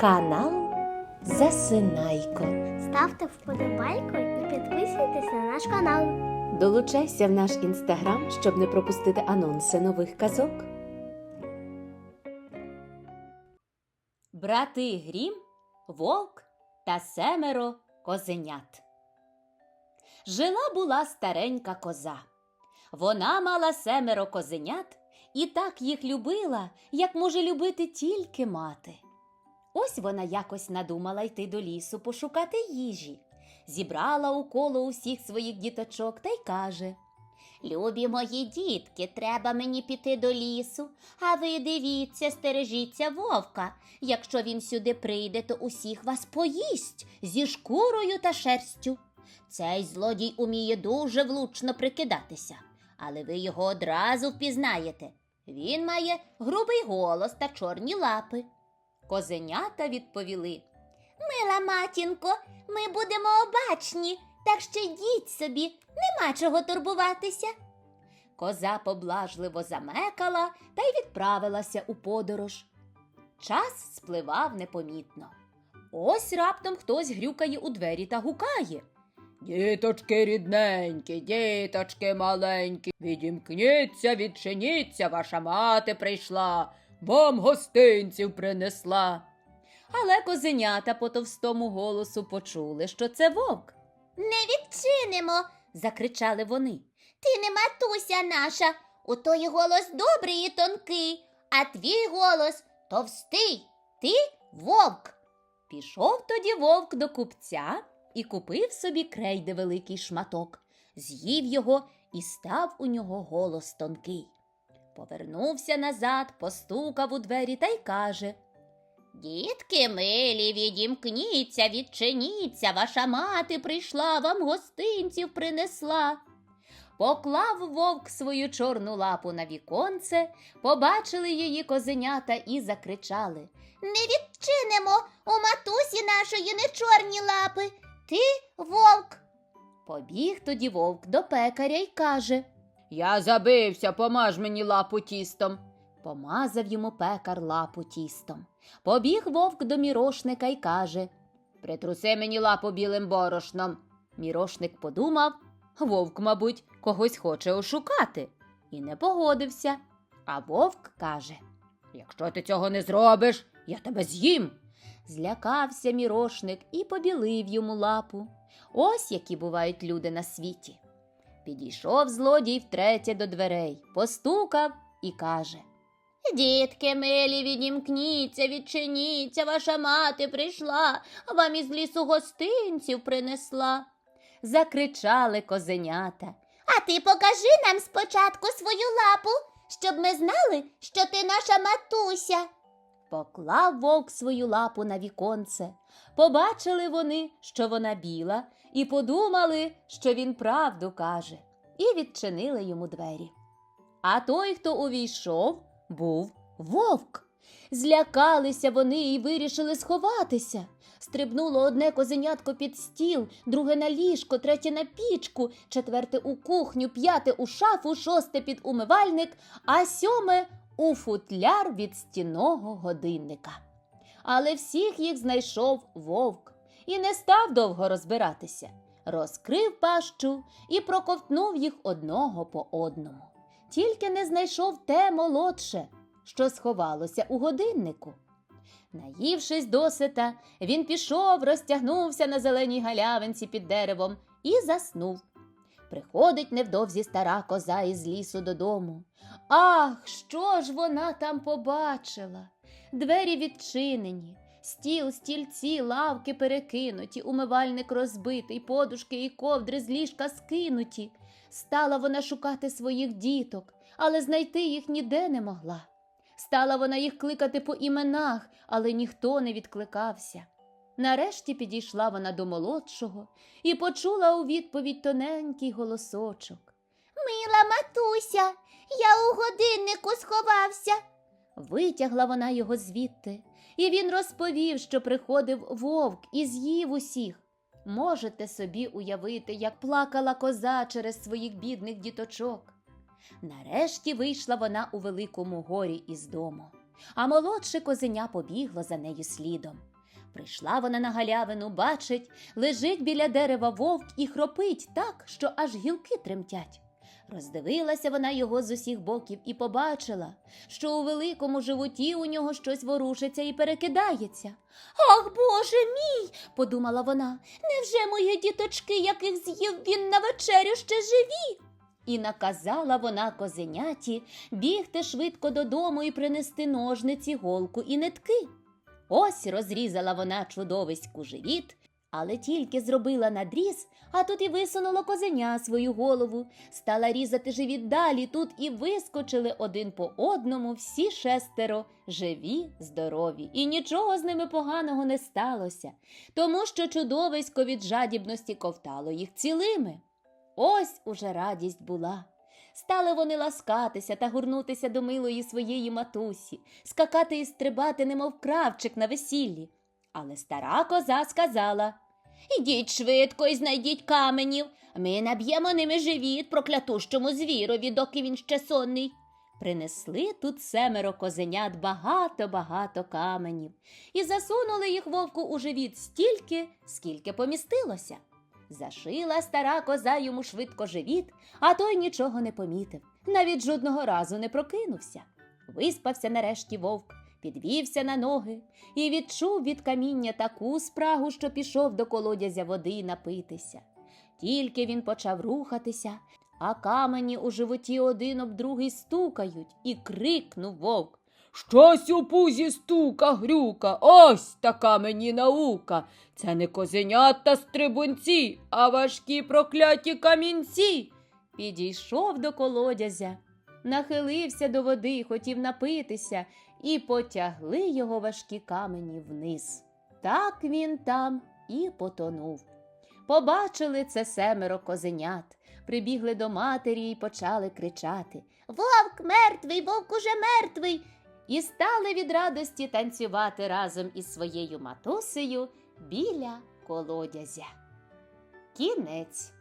Канал Засинайко. Ставте вподобайку і підписуйтесь на наш канал. Долучайся в наш інстаграм, щоб не пропустити анонси нових казок. Брати Грім, Вовк та семеро козенят. Жила була старенька коза. Вона мала семеро козенят і так їх любила, як може любити тільки мати. Ось вона якось надумала йти до лісу пошукати їжі. Зібрала у коло усіх своїх діточок та й каже Любі мої дітки, треба мені піти до лісу, а ви дивіться, стережіться вовка. Якщо він сюди прийде, то усіх вас поїсть зі шкурою та шерстю. Цей злодій уміє дуже влучно прикидатися, але ви його одразу впізнаєте. Він має грубий голос та чорні лапи. Козенята відповіли Мила матінко, ми будемо обачні, так що йдіть собі, нема чого турбуватися. Коза поблажливо замекала та й відправилася у подорож. Час спливав непомітно. Ось раптом хтось грюкає у двері та гукає. Діточки рідненькі, діточки маленькі, відімкніться, відчиніться, ваша мати прийшла, вам гостинців принесла. Але козенята по товстому голосу почули, що це вовк. Не відчинимо, закричали вони. Ти не матуся наша, у той голос добрий і тонкий, а твій голос товстий, ти вовк. Пішов тоді вовк до купця і купив собі крейди великий шматок, з'їв його і став у нього голос тонкий. Повернувся назад, постукав у двері та й каже Дітки милі, відімкніться, відчиніться, ваша мати прийшла, вам гостинців принесла. Поклав вовк свою чорну лапу на віконце, побачили її козенята і закричали Не відчинимо у матусі нашої не чорні лапи. Ти вовк. Побіг тоді вовк до пекаря й каже Я забився, помаж мені лапу тістом. Помазав йому пекар лапу тістом. Побіг вовк до мірошника й каже Притруси мені лапу білим борошном. Мірошник подумав вовк, мабуть, когось хоче ошукати, і не погодився. А вовк каже Якщо ти цього не зробиш, я тебе з'їм. Злякався мірошник і побілив йому лапу. Ось які бувають люди на світі. Підійшов злодій втретє до дверей, постукав і каже Дітки милі, відімкніться, відчиніться, ваша мати прийшла, вам із лісу гостинців принесла. Закричали козенята. А ти покажи нам спочатку свою лапу, щоб ми знали, що ти наша матуся. Поклав вовк свою лапу на віконце. Побачили вони, що вона біла, і подумали, що він правду каже, і відчинили йому двері. А той, хто увійшов, був вовк. Злякалися вони і вирішили сховатися. Стрибнуло одне козенятко під стіл, друге на ліжко, третє на пічку, четверте у кухню, п'яте у шафу, шосте під умивальник, а сьоме у футляр від стінного годинника. Але всіх їх знайшов вовк і не став довго розбиратися. Розкрив пащу і проковтнув їх одного по одному. Тільки не знайшов те молодше, що сховалося у годиннику. Наївшись досита, він пішов, розтягнувся на зеленій галявинці під деревом і заснув. Приходить невдовзі стара коза із лісу додому. Ах, що ж вона там побачила? Двері відчинені, стіл, стільці, лавки перекинуті, умивальник розбитий, подушки і ковдри з ліжка скинуті. Стала вона шукати своїх діток, але знайти їх ніде не могла. Стала вона їх кликати по іменах, але ніхто не відкликався. Нарешті підійшла вона до молодшого і почула у відповідь тоненький голосочок. Мила матуся, я у годиннику сховався. Витягла вона його звідти, і він розповів, що приходив вовк і з'їв усіх. Можете собі уявити, як плакала коза через своїх бідних діточок. Нарешті вийшла вона у великому горі із дому. а молодше козеня побігло за нею слідом. Прийшла вона на галявину, бачить, лежить біля дерева вовк і хропить так, що аж гілки тремтять. Роздивилася вона його з усіх боків і побачила, що у великому животі у нього щось ворушиться і перекидається. Ах, Боже мій, подумала вона, невже мої діточки, яких з'їв він на вечерю, ще живі? І наказала вона козеняті бігти швидко додому і принести ножниці, голку і нитки. Ось розрізала вона чудовиську живіт, але тільки зробила надріз, а тут і висунуло козеня свою голову, стала різати живіт далі тут і вискочили один по одному всі шестеро, живі, здорові, і нічого з ними поганого не сталося, тому що чудовисько від жадібності ковтало їх цілими. Ось уже радість була. Стали вони ласкатися та гурнутися до милої своєї матусі, скакати і стрибати, немов кравчик на весіллі. Але стара коза сказала Ідіть швидко і знайдіть каменів. Ми наб'ємо ними живіт проклятущому звірові, доки він ще сонний. Принесли тут семеро козенят багато-багато каменів і засунули їх вовку у живіт стільки, скільки помістилося. Зашила стара коза йому швидко живіт, а той нічого не помітив, навіть жодного разу не прокинувся. Виспався нарешті вовк, підвівся на ноги і відчув від каміння таку спрагу, що пішов до колодязя води напитися. Тільки він почав рухатися, а камені у животі один об другий стукають, і крикнув вовк. Щось у пузі стука грюка, ось така мені наука. Це не козенят та стрибунці, а важкі прокляті камінці. Підійшов до колодязя, нахилився до води, хотів напитися, і потягли його важкі камені вниз. Так він там і потонув. Побачили це семеро козенят, прибігли до матері і почали кричати Вовк мертвий, вовк уже мертвий. І стали від радості танцювати разом із своєю матусею біля колодязя. Кінець.